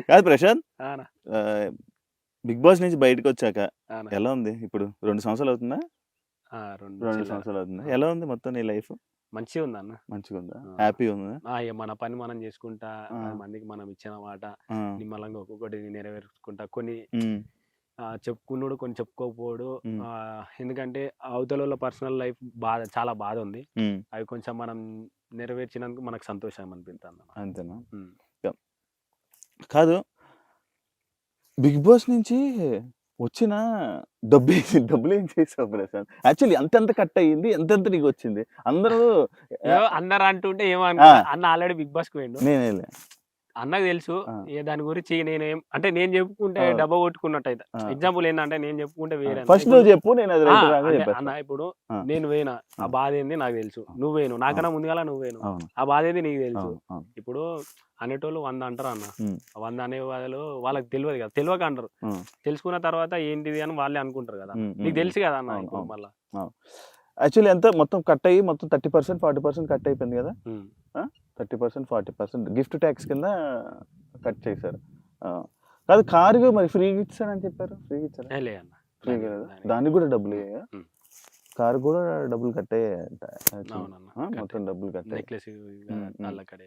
కాదు Prashanth. Big boss నుంచి బయటకు వచ్చాక ఎలా ఉంది? ఇప్పుడు రెండు సంవత్సరాలు అవుతుందా? రెండు. సంవత్సరాలు అవుతుందా? ఎలా ఉంది మొత్తం నీ లైఫ్? మంచిగా ఉంది? అన్న మంచిగా ఉందా. హ్యాపీ ఉందా మన పని మనం చేసుకుంటా మందికి మనం ఇచ్చిన మాట నిమ్మలంగా ఒక్కొక్కటి నెరవేర్చుకుంటా. కొన్ని చెప్పుకున్నాడు కొన్ని చెప్పుకోకపోడు. ఎందుకంటే అవతల పర్సనల్ లైఫ్ బాధ చాలా బాధ ఉంది. అవి కొంచెం మనం నెరవేర్చినందుకు మనకు సంతోషం అనిపిస్తుంది అంతేనా. కాదు. బిగ్ బాస్ నుంచి వచ్చిన డబ్బు డబ్బులు ఏం చేసావు ప్రశాంత్? యాక్చువల్లీ అంతెంత కట్ అయ్యింది ఎంతెంత నీకు వచ్చింది. అందరూ ఏవో అందరు అంటుంటే ఏమో ఆ. అన్న ఆల్రెడీ బిగ్ బాస్కి పోయిండు. నేనే అన్నకు తెలుసు. దాని గురించి నేనేం అంటే నేను చెప్పుకుంటే. డబ్బా కొట్టుకున్నట్టు అయితే. ఎగ్జాంపుల్ ఏంటంటే నేను చెప్పుకుంటే వేరే. ఫస్ట్ నువ్వు చెప్పు నేను అన్న ఇప్పుడు. నేను పోయినా ఆ. బాధ ఏంది నాకు తెలుసు. నువ్వు పోయిను నాకన్నా ముందుగా నువ్వు పోయిను అవును. ఆ బాధ ఏంది నీకు తెలుసు. ఇప్పుడు అనేటోళ్ళు వంద అంటారు అన్న. వంద అనే వాళ్ళు వాళ్ళకి తెలియదు కదా. తెలియక అంటారు. తెలుసుకున్న తర్వాత ఏంటిది అని వాళ్ళే అనుకుంటారు కదా. నీకు తెలుసు కదా అన్న. మళ్ళా. యాక్చువల్లీ ఎంత మొత్తం కట్ అయ్యి మొత్తం thirty percent forty percent cut అయిపోయింది కదా. Percent forty percent gift tax కింద కట్ చేశారు. కాదు కారు మరి ఫ్రీగా ఇచ్చారని చెప్పారు? ఫ్రీగా ఇచ్చారా? ఫ్రీగా దానికి- కూడా డబ్బులు అయ్యాయా. కారు కూడా డబ్బులు కట్ అయ్యాయంట actually. అవునన్న ఆ, మొత్తం డబ్బులు కట్